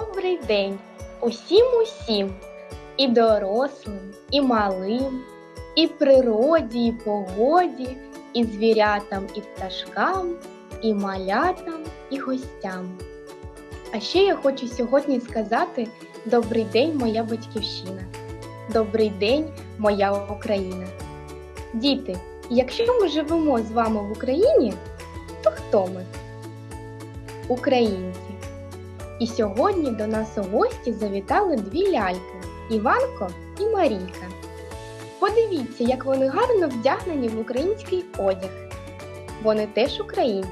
Добрий день усім усім, і дорослим, і малим, і природі, і погоді, і звірятам, і пташкам, і малятам, і гостям. А ще я хочу сьогодні сказати Добрий день, моя батьківщина. Добрий день, моя Україна. Діти, якщо ми живемо з вами в Україні, то хто ми? Українці. І сьогодні до нас у гості завітали дві ляльки Іванко і Марійка. Подивіться, як вони гарно вдягнені в український одяг. Вони теж українці.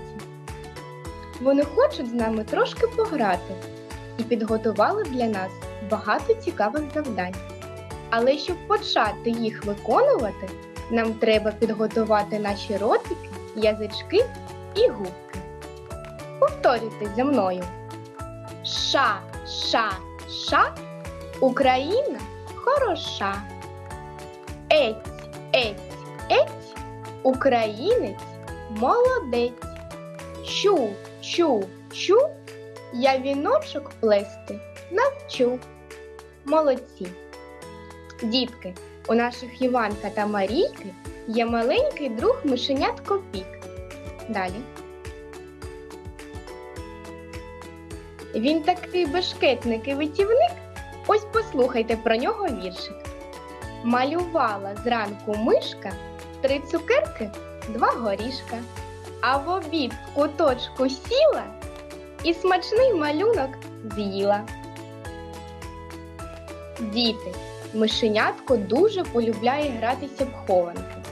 Вони хочуть з нами трошки пограти і підготували для нас багато цікавих завдань. Але щоб почати їх виконувати, нам треба підготувати наші ротики, язички і губки. Повторюйте за мною. Ша, ша, ша, Україна хороша. Ець, ець, ець, українець молодець. Чу, чу, чу, я віночок плести навчу. Молодці. Дітки, у наших Іванка та Марійки є маленький друг мишенятко Пік. Далі. Він такий бешкетник і витівник. Ось послухайте про нього віршик. Малювала зранку мишка, три цукерки, два горішка, а в обід в куточку сіла і смачний малюнок з'їла. Діти, мишенятко дуже полюбляє гратися в хованки.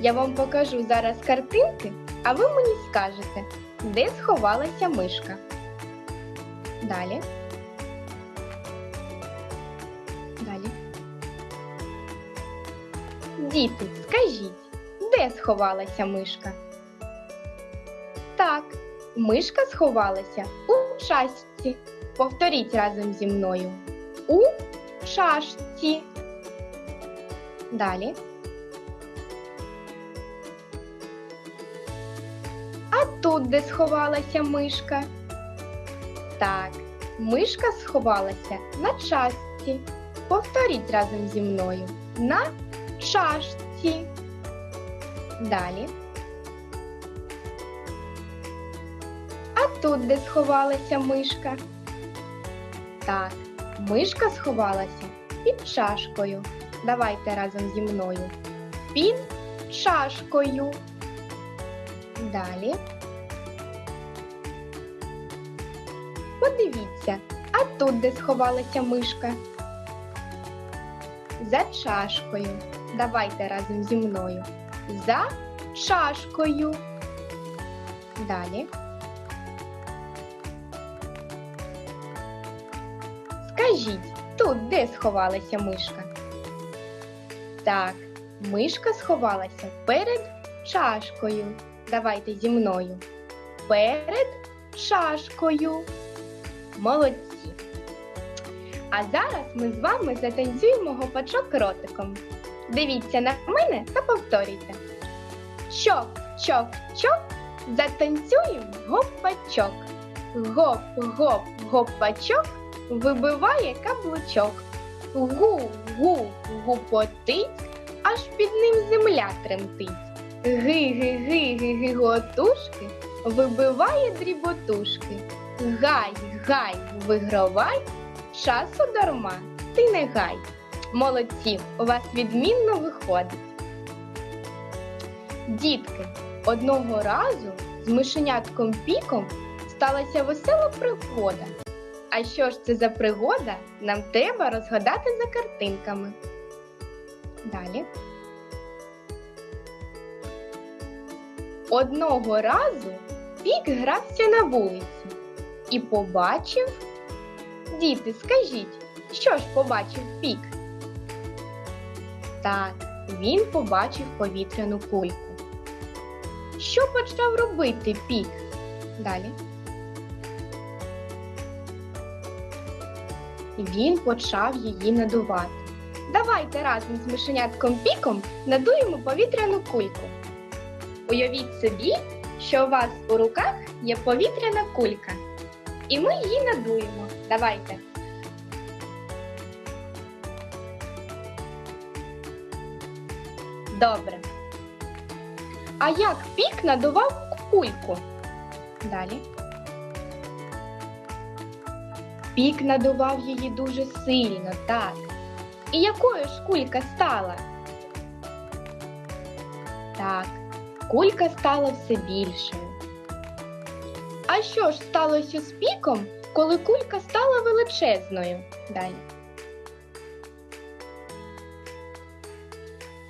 Я вам покажу зараз картинки, а ви мені скажете, де сховалася мишка. Далі. Далі. Діти, скажіть, де сховалася мишка? Так, мишка сховалася у чашці. Повторіть разом зі мною. У чашці. Далі. А тут де сховалася мишка? Так, мишка сховалася на чашці. Повторіть разом зі мною. На чашці. Далі. А тут де сховалася мишка? Так, мишка сховалася під чашкою. Давайте разом зі мною. Під чашкою. Далі. Подивіться, а тут де сховалася мишка? За чашкою. Давайте разом зі мною. За чашкою. Далі. Скажіть, тут де сховалася мишка? Так, мишка сховалася перед чашкою. Давайте зі мною. Перед чашкою. Молодці! А зараз ми з вами затанцюємо гопачок ротиком. Дивіться на мене та повторюйте. Чок, чок, чок, затанцюємо гопачок. Гоп, гоп, гопачок вибиває каблучок. Гу, гу, гупотить, аж під ним земля тремтить. Ги-ги-ги-ги-ги готушки вибиває дріботушки. Гай, гай, вигравай, часу дарма, ти не гай. Молодці, у вас відмінно виходить. Дітки, одного разу з мишенятком піком сталася весела пригода. А що ж це за пригода, нам треба розгадати за картинками. Далі. Одного разу пік грався на вулиці і побачив. Діти, скажіть, що ж побачив пік? Так, він побачив повітряну кульку. Що почав робити пік? Далі. Він почав її надувати. Давайте разом з мишенятком піком надуємо повітряну кульку. Уявіть собі, що у вас у руках є повітряна кулька, і ми її надуємо. Давайте. Добре. А як пік надував кульку? Далі. Пік надував її дуже сильно, так. І якою ж кулька стала? Так, кулька стала все більшою. А що ж сталося з піком, коли кулька стала величезною? Далі.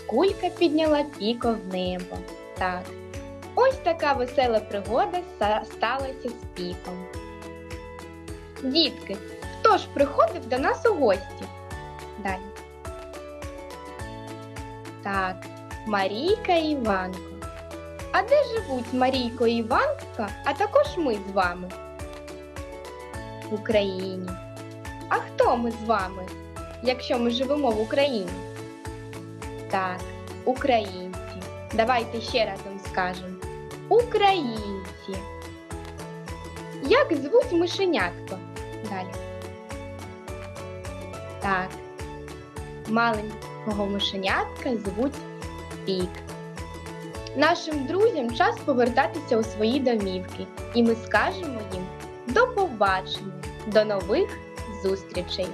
Кулька підняла піко в небо. Так. Ось така весела пригода сталася з піком. Дітки, хто ж приходив до нас у гості? Далі. Так, Марійка Іванко. А де живуть Марійко і Іванка, а також ми з вами? В Україні. А хто ми з вами, якщо ми живемо в Україні? Так, українці. Давайте ще разом скажемо. Українці. Як звуть мишенятко? Далі. Так. Маленького мишенятка звуть Пік. Нашим друзям час повертатися у свої домівки, і ми скажемо їм до побачення, до нових зустрічей!